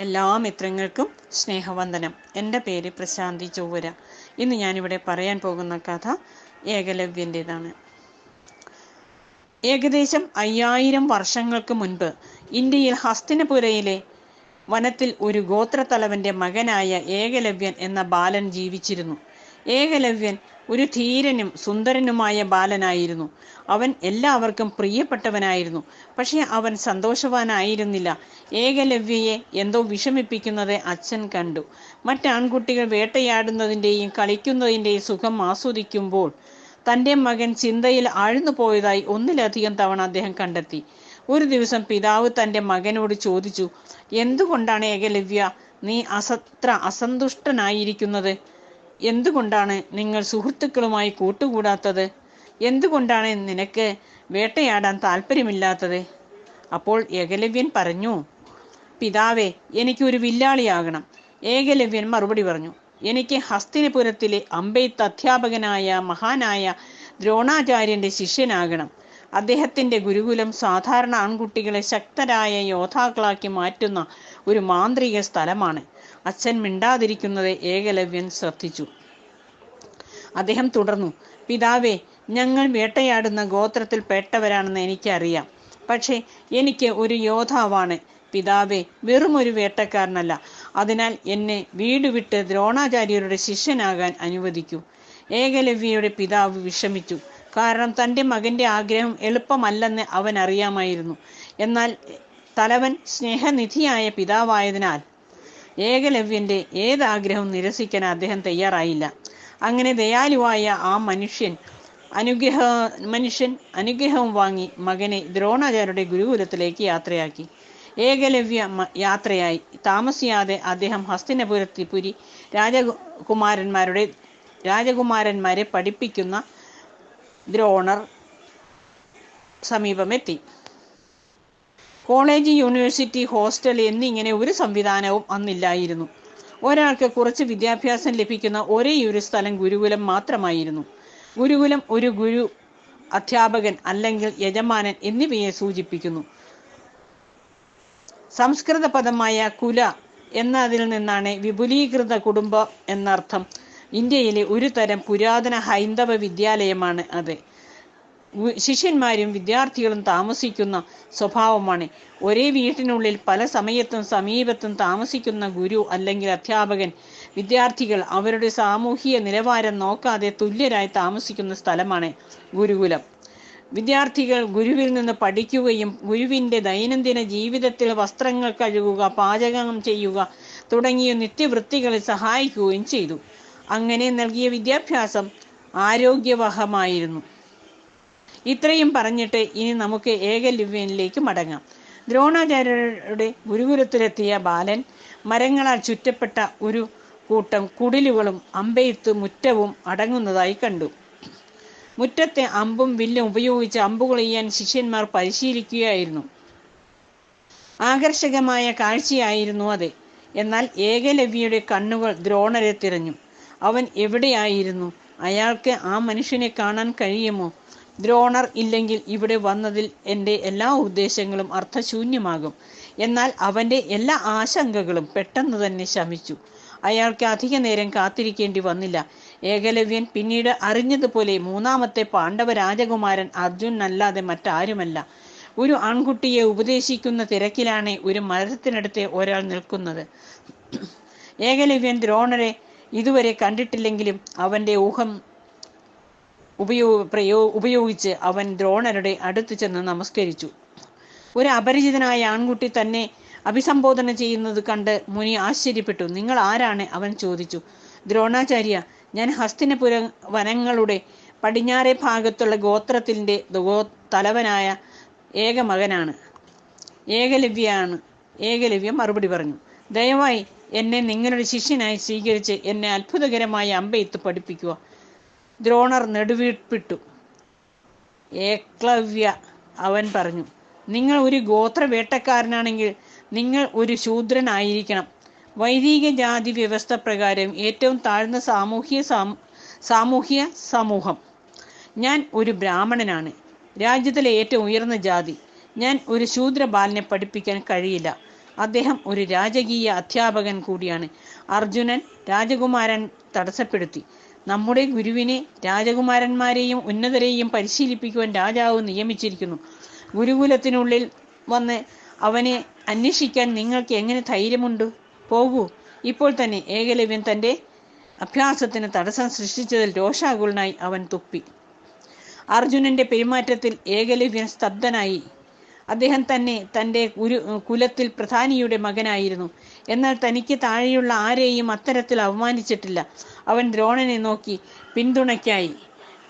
എല്ലാ മിത്രങ്ങൾക്കും സ്നേഹവന്ദനം. എന്റെ പേര് പ്രശാന്തി ചൊവ്വര. ഇന്ന് ഞാനിവിടെ പറയാൻ പോകുന്ന കഥ ഏകലവ്യന്റെതാണ്. ഏകദേശം അയ്യായിരം വർഷങ്ങൾക്ക് മുൻപ് ഇന്ത്യയിൽ ഹസ്തിനപുരയിലെ വനത്തിൽ ഒരു ഗോത്രത്തലവന്റെ മകനായ ഏകലവ്യൻ എന്ന ബാലൻ ജീവിച്ചിരുന്നു. ഏകലവ്യൻ ഒരു ധീരനും സുന്ദരനുമായ ബാലനായിരുന്നു. അവൻ എല്ലാവർക്കും പ്രിയപ്പെട്ടവനായിരുന്നു. പക്ഷേ അവൻ സന്തോഷവാനായിരുന്നില്ല. ഏകലവ്യയെ എന്തോ വിഷമിപ്പിക്കുന്നത് അച്ഛൻ കണ്ടു. മറ്റാൺകുട്ടികൾ വേട്ടയാടുന്നതിന്റെയും കളിക്കുന്നതിന്റെയും സുഖം ആസ്വദിക്കുമ്പോൾ തന്റെ മകൻ ചിന്തയിൽ ആഴ്ന്നു പോയതായി ഒന്നിലധികം തവണ അദ്ദേഹം കണ്ടെത്തി. ഒരു ദിവസം പിതാവ് തന്റെ മകനോട് ചോദിച്ചു എന്തുകൊണ്ടാണ് ഏകലവ്യ നീ അസത്ര അസന്തുഷ്ടനായിരിക്കുന്നത്? എന്തുകൊണ്ടാണ് നിങ്ങൾ സുഹൃത്തുക്കളുമായി കൂട്ടുകൂടാത്തത്? എന്തുകൊണ്ടാണ് നിനക്ക് വേട്ടയാടാൻ താല്പര്യമില്ലാത്തത് അപ്പോൾ ഏകലവ്യൻ പറഞ്ഞു പിതാവേ എനിക്ക് ഒരു വില്ലാളിയാകണം. ഏകലവ്യൻ മറുപടി പറഞ്ഞു എനിക്ക് ഹസ്തിനപുരത്തിലെ അമ്പെയ്ത്ത് അധ്യാപകനായ മഹാനായ ദ്രോണാചാര്യന്റെ ശിഷ്യനാകണം. അദ്ദേഹത്തിന്റെ ഗുരുകുലം സാധാരണ ആൺകുട്ടികളെ ശക്തരായ യോദ്ധാക്കളാക്കി മാറ്റുന്ന ഒരു മാന്ത്രിക സ്ഥലമാണ്. അച്ഛൻ മിണ്ടാതിരിക്കുന്നത് ഏകലവ്യൻ ശ്രദ്ധിച്ചു. അദ്ദേഹം തുടർന്നു പിതാവേ ഞങ്ങൾ വേട്ടയാടുന്ന ഗോത്രത്തിൽ പെട്ടവരാണെന്ന് എനിക്കറിയാം. പക്ഷേ എനിക്ക് ഒരു യോദ്ധാവാണ്. പിതാവേ വെറും ഒരു വേട്ടക്കാരനല്ല. അതിനാൽ എന്നെ വീട് വിട്ട് ദ്രോണാചാര്യരുടെ ശിഷ്യനാകാൻ അനുവദിക്കൂ. ഏകലവ്യയുടെ പിതാവ് വിഷമിച്ചു. കാരണം തന്റെ മകന്റെ ആഗ്രഹം എളുപ്പമല്ലെന്ന് അവൻ അറിയാമായിരുന്നു. എന്നാൽ തലവൻ സ്നേഹനിധിയായ പിതാവായതിനാൽ ഏകലവ്യന്റെ ഏതാഗ്രഹവും നിരസിക്കാൻ അദ്ദേഹം തയ്യാറായില്ല. അങ്ങനെ ദയാലുവായ ആ മനുഷ്യൻ അനുഗ്രഹ മനുഷ്യൻ അനുഗ്രഹം വാങ്ങി മകനെ ദ്രോണാചാര്യരുടെ ഗുരുകുലത്തിലേക്ക് യാത്രയാക്കി. ഏകലവ്യ യാത്രയായി. താമസിയാതെ അദ്ദേഹം ഹസ്തിനപുരത്തിപുരി രാജകുമാരന്മാരുടെ രാജകുമാരന്മാരെ പഠിപ്പിക്കുന്ന ദ്രോണർ സമീപമെത്തി. കോളേജ് യൂണിവേഴ്സിറ്റി ഹോസ്റ്റൽ എന്നിങ്ങനെ ഒരു സംവിധാനവും അന്നില്ലായിരുന്നു. ഒരാൾക്ക് കുറച്ച് വിദ്യാഭ്യാസം ലഭിക്കുന്ന ഒരേ ഒരു സ്ഥലം ഗുരുകുലം മാത്രമായിരുന്നു. ഗുരുകുലം ഒരു ഗുരു അധ്യാപകൻ അല്ലെങ്കിൽ യജമാനൻ എന്നിവയെ സൂചിപ്പിക്കുന്നു. സംസ്കൃത പദമായ കുല എന്നതിൽ നിന്നാണ് വിപുലീകൃത കുടുംബം എന്നർത്ഥം. ഇന്ത്യയിലെ ഒരു തരം പുരാതന ഹൈന്ദവ വിദ്യാലയമാണ് അത്. ശിഷ്യന്മാരും വിദ്യാർത്ഥികളും താമസിക്കുന്ന സ്വഭാവമാണ്. ഒരേ വീട്ടിനുള്ളിൽ പല സമയത്തും സമീപത്തും താമസിക്കുന്ന ഗുരു അല്ലെങ്കിൽ അധ്യാപകൻ വിദ്യാർത്ഥികൾ അവരുടെ സാമൂഹിക നിലവാരം നോക്കാതെ തുല്യരായി താമസിക്കുന്ന സ്ഥലമാണ് ഗുരുകുലം. വിദ്യാർത്ഥികൾ ഗുരുവിൽ നിന്ന് പഠിക്കുകയും ഗുരുവിന്റെ ദൈനംദിന ജീവിതത്തിൽ വസ്ത്രങ്ങൾ കഴുകുക പാചകം ചെയ്യുക തുടങ്ങിയ നിത്യവൃത്തികളെ സഹായിക്കുകയും ചെയ്തു. അങ്ങനെ നൽകിയ വിദ്യാഭ്യാസം ആരോഗ്യവഹമായിരുന്നു. ഇത്രയും പറഞ്ഞിട്ട് ഇനി നമുക്ക് ഏകലിവ്യനിലേക്ക് മടങ്ങാം. ദ്രോണാചാര്യരുടെ ഗുരുകുലത്തിലെത്തിയ ബാലൻ മരങ്ങളാൽ ചുറ്റപ്പെട്ട ഒരു കൂട്ടം കുടിലുകളും അമ്പെയ്ത്ത് മുറ്റവും അടങ്ങുന്നതായി കണ്ടു. മുറ്റത്തെ അമ്പും വില്ലും ഉപയോഗിച്ച് അമ്പുകൾ ചെയ്യാൻ ശിഷ്യന്മാർ പരിശീലിക്കുകയായിരുന്നു. ആകർഷകമായ കാഴ്ചയായിരുന്നു അത്. എന്നാൽ ഏകലവ്യയുടെ കണ്ണുകൾ ദ്രോണരെ തിരഞ്ഞു. അവൻ എവിടെയായിരുന്നു? അയാൾക്ക് ആ മനുഷ്യനെ കാണാൻ കഴിയുമോ? ദ്രോണർ ഇല്ലെങ്കിൽ ഇവിടെ വന്നതിൽ എന്റെ എല്ലാ ഉദ്ദേശങ്ങളും അർത്ഥശൂന്യമാകും. എന്നാൽ അവന്റെ എല്ലാ ആശങ്കകളും പെട്ടെന്ന് തന്നെ ശമിച്ചു. അയാൾക്ക് അധിക നേരം കാത്തിരിക്കേണ്ടി വന്നില്ല. ഏകലവ്യൻ പിന്നീട് അറിഞ്ഞതുപോലെ മൂന്നാമത്തെ പാണ്ഡവ രാജകുമാരൻ അർജുൻ അല്ലാതെ മറ്റാരുമല്ല. ഒരു ആൺകുട്ടിയെ ഉപദേശിക്കുന്ന തിരക്കിലാണ് ഒരു മരത്തിനടുത്ത് ഒരാൾ നിൽക്കുന്നത്. ഏകലവ്യൻ ദ്രോണരെ ഇതുവരെ കണ്ടിട്ടില്ലെങ്കിലും അവന്റെ ഊഹം ഉപയോഗ പ്രയോ ഉപയോഗിച്ച് അവൻ ദ്രോണരുടെ അടുത്ത് ചെന്ന് നമസ്കരിച്ചു. ഒരു അപരിചിതനായ ആൺകുട്ടി തന്നെ അഭിസംബോധന ചെയ്യുന്നത് കണ്ട് മുനി ആശ്ചര്യപ്പെട്ടു. നിങ്ങൾ ആരാണ്? അവൻ ചോദിച്ചു. ദ്രോണാചാര്യ ഞാൻ ഹസ്തിനപുര വനങ്ങളുടെ പടിഞ്ഞാറേ ഭാഗത്തുള്ള ഗോത്രത്തിന്റെ ഗോ തലവനായ ഏക മകനാണ് ഏകലവ്യാണ് ഏകലവ്യം മറുപടി പറഞ്ഞു. ദയവായി എന്നെ നിങ്ങളുടെ ശിഷ്യനായി സ്വീകരിച്ച് എന്നെ അത്ഭുതകരമായ അമ്പെയ്ത്ത് പഠിപ്പിക്കുക. ദ്രോണർ നെടുവീർപ്പിട്ടു. ഏക്ലവ്യ അവൻ പറഞ്ഞു നിങ്ങൾ ഒരു ഗോത്ര വേട്ടക്കാരനാണെങ്കിൽ നിങ്ങൾ ഒരു ശൂദ്രനായിരിക്കണം. വൈദിക ജാതി വ്യവസ്ഥ പ്രകാരം ഏറ്റവും താഴ്ന്ന സാമൂഹ്യ സാമൂഹ്യ സമൂഹം. ഞാൻ ഒരു ബ്രാഹ്മണനാണ്. രാജ്യത്തിലെ ഏറ്റവും ഉയർന്ന ജാതി. ഞാൻ ഒരു ശൂദ്ര ബാലനെ പഠിപ്പിക്കാൻ കഴിയില്ല. അദ്ദേഹം ഒരു രാജകീയ അധ്യാപകൻ കൂടിയാണ്. അർജുനൻ രാജകുമാരൻ തടസ്സപ്പെടുത്തി. നമ്മുടെ ഗുരുവിനെ രാജകുമാരന്മാരെയും ഉന്നതരെയും പരിശീലിപ്പിക്കുവാൻ രാജാവ് നിയമിച്ചിരിക്കുന്നു. ഗുരുകുലത്തിനുള്ളിൽ വന്ന് അവനെ അന്വേഷിക്കാൻ നിങ്ങൾക്ക് എങ്ങനെ ധൈര്യമുണ്ട്? പോകൂ. ഇപ്പോൾ തന്നെ ഏകലവ്യൻ തന്റെ അഭ്യാസത്തിന് തടസ്സം സൃഷ്ടിച്ചതിൽ രോഷാകുലനായി അവൻ തുപ്പി. അർജുനന്റെ പെരുമാറ്റത്തിൽ ഏകലവ്യൻ സ്തബ്ധനായി. അദ്ദേഹം തന്നെ തന്റെ ഗുരു കുലത്തിൽ പ്രധാനിയുടെ മകനായിരുന്നു. എന്നാൽ തനിക്ക് താഴെയുള്ള ആരെയും അത്തരത്തിൽ അവമാനിച്ചിട്ടില്ല അവൻ ദ്രോണനെ നോക്കി പിന്തുണയ്ക്കായി.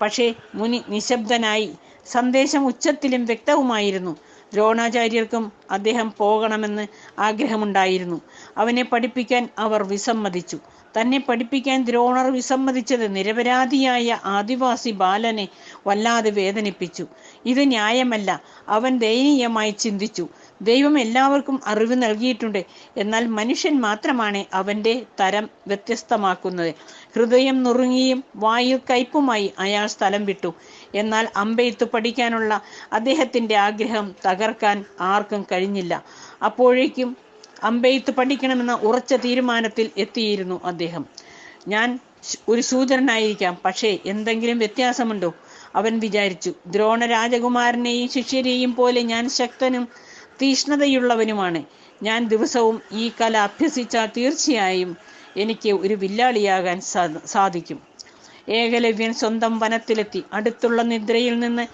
പക്ഷേ മുനി നിശബ്ദനായി. സന്ദേശം ഉച്ചത്തിലും വ്യക്തവുമായിരുന്നു. ദ്രോണാചാര്യർക്കും അദ്ദേഹം പോകണമെന്ന് ആഗ്രഹമുണ്ടായിരുന്നു. അവനെ പഠിപ്പിക്കാൻ അവർ വിസമ്മതിച്ചു. തന്നെ പഠിപ്പിക്കാൻ ദ്രോണർ വിസമ്മതിച്ചത് നിരപരാധിയായ ആദിവാസി ബാലനെ വല്ലാതെ വേദനിപ്പിച്ചു. ഇത് ന്യായമല്ല. അവൻ ദയനീയമായി ചിന്തിച്ചു. ദൈവം എല്ലാവർക്കും അറിവ് നൽകിയിട്ടുണ്ട്. എന്നാൽ മനുഷ്യൻ മാത്രമാണ് അവന്റെ തരം വ്യത്യസ്തമാക്കുന്നത്. ഹൃദയം നുറുങ്ങിയും വായു കയ്പുമായി അയാൾ സ്ഥലം വിട്ടു. എന്നാൽ അമ്പെയ്ത്ത് പഠിക്കാനുള്ള അദ്ദേഹത്തിന്റെ ആഗ്രഹം തകർക്കാൻ ആർക്കും കഴിഞ്ഞില്ല. അപ്പോഴേക്കും അമ്പെയ്ത്ത് പഠിക്കണമെന്ന ഉറച്ച തീരുമാനത്തിൽ എത്തിയിരുന്നു അദ്ദേഹം. ഞാൻ ഒരു ശൂദ്രനായിരിക്കാം പക്ഷേ എന്തെങ്കിലും വ്യത്യാസമുണ്ടോ? അവൻ വിചാരിച്ചു. ദ്രോണ രാജകുമാരനെയും ശിഷ്യരെയും പോലെ ഞാൻ ശക്തനും തീഷ്ണതയുള്ളവനുമാണ്. ഞാൻ ദിവസവും ഈ കല അഭ്യസിച്ചാൽ തീർച്ചയായും എനിക്ക് ഒരു വില്ലാളിയാകാൻ സാധിക്കും. ഏകലവ്യൻ സ്വന്തം വനത്തിലെത്തി. അടുത്തുള്ള നിദ്രയിൽ നിന്ന്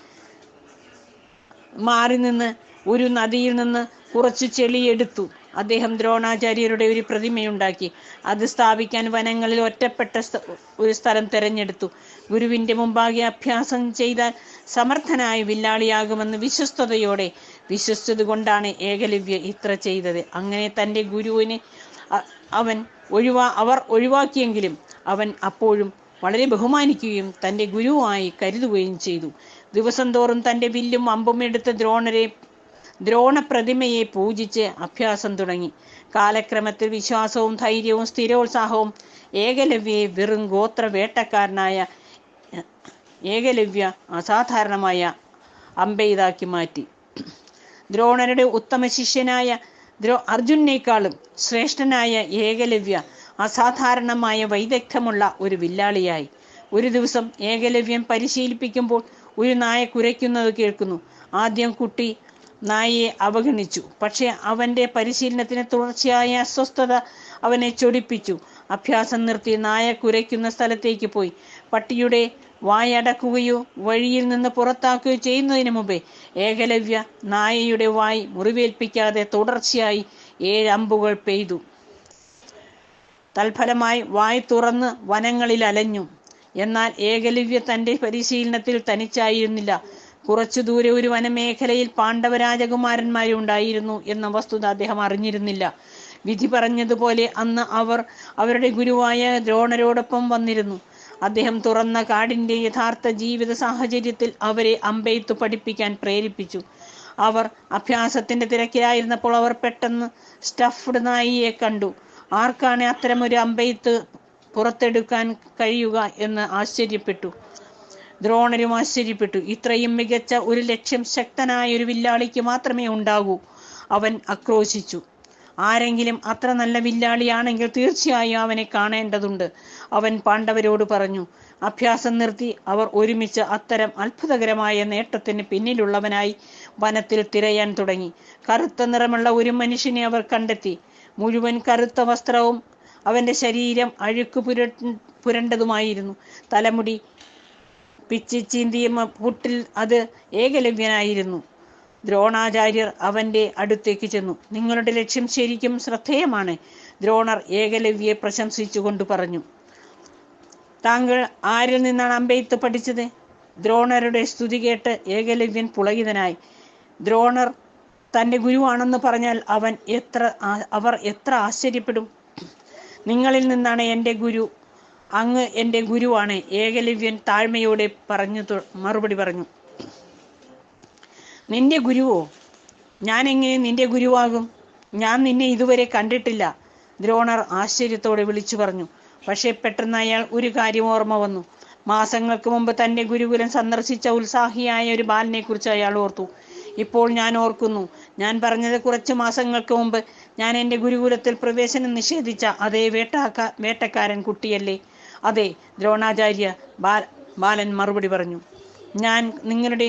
മാറി നിന്ന് ഒരു നദിയിൽ നിന്ന് കുറച്ച് ചെളിയെടുത്തു അദ്ദേഹം ദ്രോണാചാര്യരുടെ ഒരു പ്രതിമയുണ്ടാക്കി. അത് സ്ഥാപിക്കാൻ വനങ്ങളിൽ ഒറ്റപ്പെട്ട ഒരു സ്ഥലം തിരഞ്ഞെടുത്തു. ഗുരുവിന്റെ മുമ്പാകെ അഭ്യാസം ചെയ്താൽ സമർത്ഥനായ വില്ലാളിയാകുമെന്ന് വിശ്വസ്തയോടെ വിശ്വസിച്ചത് കൊണ്ടാണ് ഏകലവ്യ ഇത്ര ചെയ്തത്. അങ്ങനെ തന്റെ ഗുരുവിന് അവൻ ഒഴിവാ അവർ ഒഴിവാക്കിയെങ്കിലും അവൻ അപ്പോഴും വളരെ ബഹുമാനിക്കുകയും തന്റെ ഗുരുവായി കരുതുകയും ചെയ്തു. ദിവസം തോറും തന്റെ വില്ലും അമ്പും എടുത്ത് ദ്രോണരെ ദ്രോണ പ്രതിമയെ പൂജിച്ച് അഭ്യാസം തുടങ്ങി. കാലക്രമത്തിൽ വിശ്വാസവും ധൈര്യവും സ്ഥിരോത്സാഹവും ഏകലവ്യയെ വെറും ഗോത്ര വേട്ടക്കാരനായ ഏകലവ്യ അസാധാരണമായ അമ്പെയ്താക്കി മാറ്റി. ദ്രോണരുടെ ഉത്തമ ശിഷ്യനായ ദ്രോ അർജുനേക്കാളും ശ്രേഷ്ഠനായ ഏകലവ്യ അസാധാരണമായ വൈദഗ്ധ്യമുള്ള ഒരു വില്ലാളിയായി. ഒരു ദിവസം ഏകലവ്യം പരിശീലിപ്പിക്കുമ്പോൾ ഒരു നായ കുരയ്ക്കുന്നത് കേൾക്കുന്നു. ആദ്യം കുട്ടി നായയെ അവഗണിച്ചു. പക്ഷേ അവന്റെ പരിശീലനത്തിന് തുടർച്ചയായ അസ്വസ്ഥത അവനെ ചൊടിപ്പിച്ചു. അഭ്യാസം നിർത്തി നായ കുരയ്ക്കുന്ന സ്ഥലത്തേക്ക് പോയി. പട്ടിയുടെ വായടക്കുകയോ വഴിയിൽ നിന്ന് പുറത്താക്കുകയോ ചെയ്യുന്നതിന് മുമ്പേ ഏകലവ്യ നായയുടെ വായി മുറിവേൽപ്പിക്കാതെ തുടർച്ചയായി ഏഴ് അമ്പുകൾ പെയ്തു. തൽഫലമായി വായ് തുറന്ന് വനങ്ങളിൽ അലഞ്ഞു. എന്നാൽ ഏകലവ്യ തന്റെ പരിശീലനത്തിൽ തനിച്ചായിരുന്നില്ല. കുറച്ചു ദൂരെ ഒരു വനമേഖലയിൽ പാണ്ഡവരാജകുമാരന്മാരുണ്ടായിരുന്നു എന്ന വസ്തുത അദ്ദേഹം അറിഞ്ഞിരുന്നില്ല. വിധി പറഞ്ഞതുപോലെ അന്ന് അവർ അവരുടെ ഗുരുവായ ദ്രോണരോടൊപ്പം വന്നിരുന്നു. അദ്ദേഹം തുറന്ന കാടിന്റെ യഥാർത്ഥ ജീവിത സാഹചര്യത്തിൽ അവരെ അമ്പെയ്ത്തു പഠിപ്പിക്കാൻ പ്രേരിപ്പിച്ചു. അവർ അഭ്യാസത്തിന്റെ തിരക്കിലായിരുന്നപ്പോൾ അവർ പെട്ടെന്ന് സ്റ്റഫ്ഡ് നായിയെ കണ്ടു. ആർക്കാണ് അത്തരമൊരു അമ്പെയ്ത്ത് പുറത്തെടുക്കാൻ കഴിയുക എന്ന് ആശ്ചര്യപ്പെട്ടു. ദ്രോണരും ആശ്ചര്യപ്പെട്ടു. ഇത്രയും മികച്ച ഒരു ലക്ഷ്യം ശക്തനായ ഒരു വില്ലാളിക്ക് മാത്രമേ ഉണ്ടാകൂ. അവൻ ആക്രോശിച്ചു. ആരെങ്കിലും അത്ര നല്ല വില്ലാളിയാണെങ്കിൽ തീർച്ചയായും അവനെ കാണേണ്ടതുണ്ട്. അവൻ പാണ്ഡവരോട് പറഞ്ഞു അഭ്യാസം നിർത്തി അവർ ഒരുമിച്ച് അത്തരം അത്ഭുതകരമായ നേട്ടത്തിന് പിന്നിലുള്ളവനായി വനത്തിൽ തിരയാൻ തുടങ്ങി. കറുത്ത നിറമുള്ള ഒരു മനുഷ്യനെ അവർ കണ്ടെത്തി. മുഴുവൻ കറുത്ത വസ്ത്രവും അവന്റെ ശരീരം അഴുക്ക് പുര പുരണ്ടതുമായിരുന്നു. തലമുടി പിച്ചി ചീന്തിയ പുട്ടിൽ അത് ഏകലവ്യനായിരുന്നു. ദ്രോണാചാര്യർ അവന്റെ അടുത്തേക്ക് ചെന്നു. നിങ്ങളുടെ ലക്ഷ്യം ശരിക്കും ശ്രദ്ധേയമാണ് ദ്രോണർ ഏകലവ്യെ പ്രശംസിച്ചുകൊണ്ട് പറഞ്ഞു. താങ്കൾ ആരിൽ നിന്നാണ് അമ്പെയ്ത്ത് പഠിച്ചത്? ദ്രോണരുടെ സ്തുതി കേട്ട് ഏകലവ്യൻ പുളകിതനായി. ദ്രോണർ തന്റെ ഗുരുവാണെന്ന് പറഞ്ഞാൽ അവൻ എത്ര അവർ എത്ര ആശ്ചര്യപ്പെടും? നിങ്ങളിൽ നിന്നാണ് എന്റെ ഗുരു അങ്ങ് എന്റെ ഗുരുവാണ് ഏകലവ്യൻ താഴ്മയോടെ പറഞ്ഞു മറുപടി പറഞ്ഞു. നിന്റെ ഗുരുവോ? ഞാൻ എങ്ങനെ നിന്റെ ഗുരുവാകും? ഞാൻ നിന്നെ ഇതുവരെ കണ്ടിട്ടില്ല. ദ്രോണർ ആശ്ചര്യത്തോടെ വിളിച്ചു പറഞ്ഞു. പക്ഷേ പെട്ടെന്ന് അയാൾ ഒരു കാര്യം ഓർമ്മ വന്നു. മാസങ്ങൾക്ക് മുമ്പ് തന്റെ ഗുരുകുലം സന്ദർശിച്ച ഉത്സാഹിയായ ഒരു ബാലിനെ കുറിച്ച് അയാൾ ഓർത്തു. ഇപ്പോൾ ഞാൻ ഓർക്കുന്നു. ഞാൻ പറഞ്ഞത് കുറച്ച് മാസങ്ങൾക്ക് മുമ്പ് ഞാൻ എന്റെ ഗുരുകുലത്തിൽ പ്രവേശനം നിഷേധിച്ച അതേ വേട്ടാക്ക വേട്ടക്കാരൻ കുട്ടിയല്ലേ? അതെ ദ്രോണാചാര്യ ബാല ബാലൻ മറുപടി പറഞ്ഞു. ഞാൻ നിങ്ങളുടെ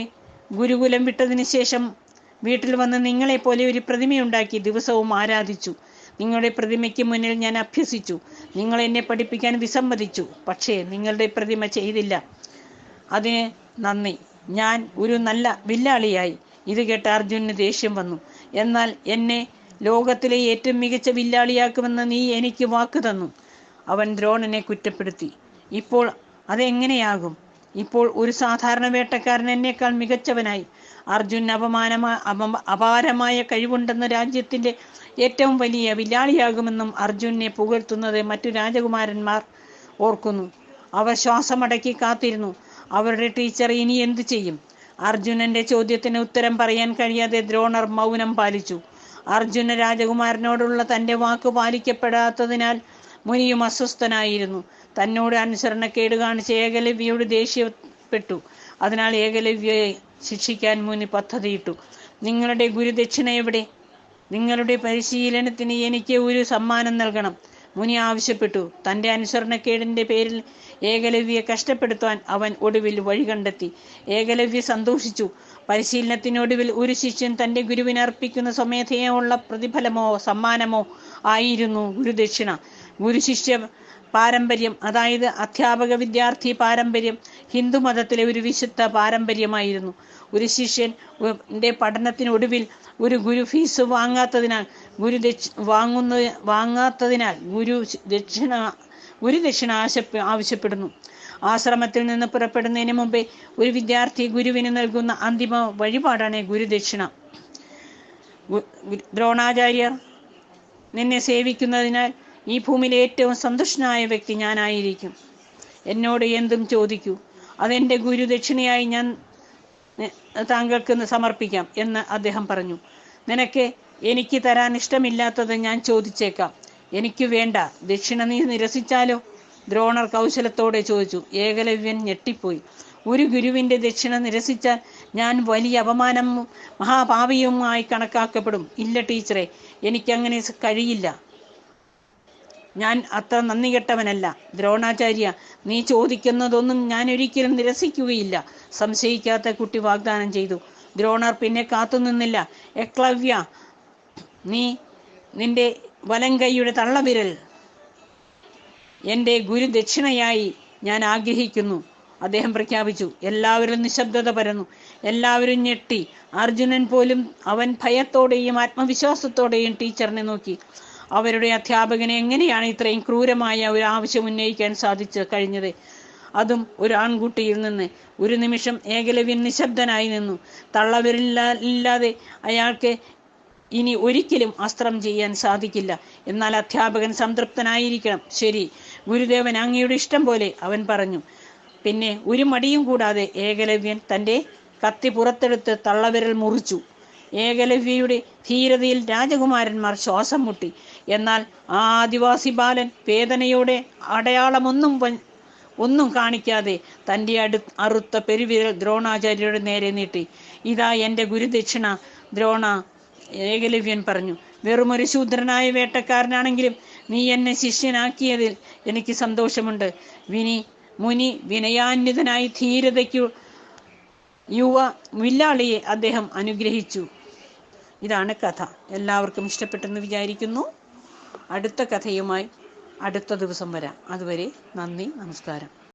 ഗുരുകുലം വിട്ടതിന് ശേഷം വീട്ടിൽ വന്ന് നിങ്ങളെപ്പോലെ ഒരു പ്രതിമയുണ്ടാക്കി ദിവസവും ആരാധിച്ചു. നിങ്ങളുടെ പ്രതിമയ്ക്ക് മുന്നിൽ ഞാൻ അഭ്യസിച്ചു. നിങ്ങൾ എന്നെ പഠിപ്പിക്കാൻ വിസമ്മതിച്ചു. പക്ഷേ നിങ്ങളുടെ പ്രതിമ ചെയ്തില്ല. അതിന് നന്ദി. ഞാൻ ഒരു നല്ല വില്ലാളിയായി. ഇത് കേട്ട് അർജുനന് ദേഷ്യം വന്നു. എന്നാൽ എന്നെ ലോകത്തിലെ ഏറ്റവും മികച്ച വില്ലാളിയാക്കുമെന്ന് നീ എനിക്ക് വാക്ക് തന്നു. അവൻ ദ്രോണനെ കുറ്റപ്പെടുത്തി. ഇപ്പോൾ അതെങ്ങനെയാകും? ഇപ്പോൾ ഒരു സാധാരണ വേട്ടക്കാരൻ എന്നേക്കാൾ മികച്ചവനായി. അർജുൻ അപമാനമാ അപാരമായ കഴിവുണ്ടെന്ന രാജ്യത്തിന്റെ ഏറ്റവും വലിയ വില്ലാളിയാകുമെന്നും അർജുനെ പുകഴ്ത്തുന്നത് മറ്റു രാജകുമാരന്മാർ ഓർക്കുന്നു. അവർ ശ്വാസമടക്കി കാത്തിരുന്നു. അവരുടെ ടീച്ചർ ഇനി എന്തു ചെയ്യും? അർജുനന്റെ ചോദ്യത്തിന് ഉത്തരം പറയാൻ കഴിയാതെ ദ്രോണർ മൗനം പാലിച്ചു. അർജുന രാജകുമാരനോടുള്ള തന്റെ വാക്ക് പാലിക്കപ്പെടാത്തതിനാൽ മുനിയും അസ്വസ്ഥനായിരുന്നു. തന്നോട് അനുസരണക്കേട് കാണിച്ച ഏകലവ്യയോട് ദേഷ്യപ്പെട്ടു. അതിനാൽ ഏകലവ്യയെ ശിക്ഷിക്കാൻ മുനി പദ്ധതിയിട്ടു. നിങ്ങളുടെ ഗുരുദക്ഷിണ എവിടെ? നിങ്ങളുടെ പരിശീലനത്തിന് എനിക്ക് ഒരു സമ്മാനം നൽകണം. മുനി ആവശ്യപ്പെട്ടു. തന്റെ അനുസരണക്കേടിന്റെ പേരിൽ ഏകലവ്യെ കഷ്ടപ്പെടുത്താൻ അവൻ ഒടുവിൽ വഴി കണ്ടെത്തി. ഏകലവ്യ സന്തോഷിച്ചു. പരിശീലനത്തിനൊടുവിൽ ഒരു ശിഷ്യൻ തന്റെ ഗുരുവിന് അർപ്പിക്കുന്ന സ്വമേധയാ ഉള്ള പ്രതിഫലമോ സമ്മാനമോ ആയിരുന്നു ഗുരുദക്ഷിണ. ഗുരുശിഷ്യ പാരമ്പര്യം അതായത് അധ്യാപക വിദ്യാർത്ഥി പാരമ്പര്യം ഹിന്ദു മതത്തിലെ ഒരു വിശുദ്ധ പാരമ്പര്യമായിരുന്നു. ഒരു ശിഷ്യൻ പഠനത്തിനൊടുവിൽ ഒരു ഗുരു ഫീസ് വാങ്ങാത്തതിനാൽ ഗുരു ദക്ഷ വാങ്ങുന്ന വാങ്ങാത്തതിനാൽ ഗുരു ദക്ഷിണ ഗുരു ദക്ഷിണ ആശ ആവശ്യപ്പെടുന്നു. ആശ്രമത്തിൽ നിന്ന് പുറപ്പെടുന്നതിന് മുമ്പേ ഒരു വിദ്യാർത്ഥി ഗുരുവിന് നൽകുന്ന അന്തിമ വഴിപാടാണ് ഗുരുദക്ഷിണ ദ്രോണാചാര്യർ നിന്നെ സേവിക്കുന്നതിനാൽ ഈ ഭൂമിയിലെ ഏറ്റവും സന്തുഷ്ടനായ വ്യക്തി ഞാനായിരിക്കും. എന്നോട് എന്തും ചോദിക്കൂ. അതെന്റെ ഗുരുദക്ഷിണയായി ഞാൻ താങ്കൾക്ക് സമർപ്പിക്കാം എന്ന് അദ്ദേഹം പറഞ്ഞു. നിനക്ക് എനിക്ക് തരാൻ ഇഷ്ടമില്ലാത്തത് ഞാൻ ചോദിച്ചേക്കാം. എനിക്ക് വേണ്ട. ദക്ഷിണ നീ നിരസിച്ചാലോ? ദ്രോണർ കൗശലത്തോടെ ചോദിച്ചു. ഏകലവ്യൻ ഞെട്ടിപ്പോയി. ഒരു ഗുരുവിന്റെ ദക്ഷിണ നിരസിച്ചാൽ ഞാൻ വലിയ അപമാനം മഹാഭാവിയുമായി കണക്കാക്കപ്പെടും. ഇല്ല ടീച്ചറെ എനിക്കങ്ങനെ കഴിയില്ല. ഞാൻ അത്ര നന്ദി കെട്ടവനല്ല. ദ്രോണാചാര്യ നീ ചോദിക്കുന്നതൊന്നും ഞാൻ ഒരിക്കലും നിരസിക്കുകയില്ല. സംശയിക്കാത്ത കുട്ടി വാഗ്ദാനം ചെയ്തു. ദ്രോണർ പിന്നെ കാത്തുനിന്നില്ല. എക്ലവ്യ നീ നിന്റെ വലം കൈയുടെ തള്ളവിരൽ എന്റെ ഗുരുദക്ഷിണയായി ഞാൻ ആഗ്രഹിക്കുന്നു. അദ്ദേഹം പ്രഖ്യാപിച്ചു. എല്ലാവരും നിശബ്ദത പരന്നു. എല്ലാവരും ഞെട്ടി. അർജുനൻ പോലും അവൻ ഭയത്തോടെയും ആത്മവിശ്വാസത്തോടെയും ടീച്ചറിനെ നോക്കി. അവരുടെ അധ്യാപകനെ എങ്ങനെയാണ് ഇത്രയും ക്രൂരമായ ഒരു ആവശ്യം ഉന്നയിക്കാൻ സാധിച്ചു കഴിഞ്ഞത്? അതും ഒരു ആൺകുട്ടിയിൽ നിന്ന് ഒരു നിമിഷം ഏകലവ്യൻ നിശബ്ദനായി നിന്നു. തള്ളവരില്ലാതെ അയാൾക്ക് ഇനി ഒരിക്കലും അസ്ത്രം ചെയ്യാൻ സാധിക്കില്ല. എന്നാൽ അധ്യാപകൻ സംതൃപ്തനായിരിക്കണം. ശരി ഗുരുദേവൻ അങ്ങയുടെ ഇഷ്ടം പോലെ അവൻ പറഞ്ഞു. പിന്നെ ഒരു മടിയും കൂടാതെ ഏകലവ്യൻ തന്റെ കത്തി പുറത്തെടുത്ത് തള്ളവിരൽ മുറിച്ചു. ഏകലവ്യയുടെ ധീരതയിൽ രാജകുമാരന്മാർ ശ്വാസം മുട്ടി. എന്നാൽ ആ ആദിവാസി ബാലൻ വേദനയോടെ അടയാളമൊന്നും ഒന്നും കാണിക്കാതെ തന്റെ അടു അറുത്ത പെരുവിരൽ ദ്രോണാചാര്യരുടെ നേരെ നീട്ടി. ഇതാ എന്റെ ഗുരുദക്ഷിണ ദ്രോണ ഏകലവ്യൻ പറഞ്ഞു. വെറുമൊരു ശൂദ്രനായ വേട്ടക്കാരനാണെങ്കിലും നീ എന്നെ ശിഷ്യനാക്കിയതിൽ എനിക്ക് സന്തോഷമുണ്ട്. വിനി മുനി വിനയാന്വിതനായി ധീരതയ്ക്കു യുവ വില്ലാളിയെ അദ്ദേഹം അനുഗ്രഹിച്ചു. ഇതാണ് കഥ. എല്ലാവർക്കും ഇഷ്ടപ്പെട്ടെന്ന് വിചാരിക്കുന്നു. അടുത്ത കഥയുമായി അടുത്ത ദിവസം വരാം. അതുവരെ നന്ദി നമസ്കാരം.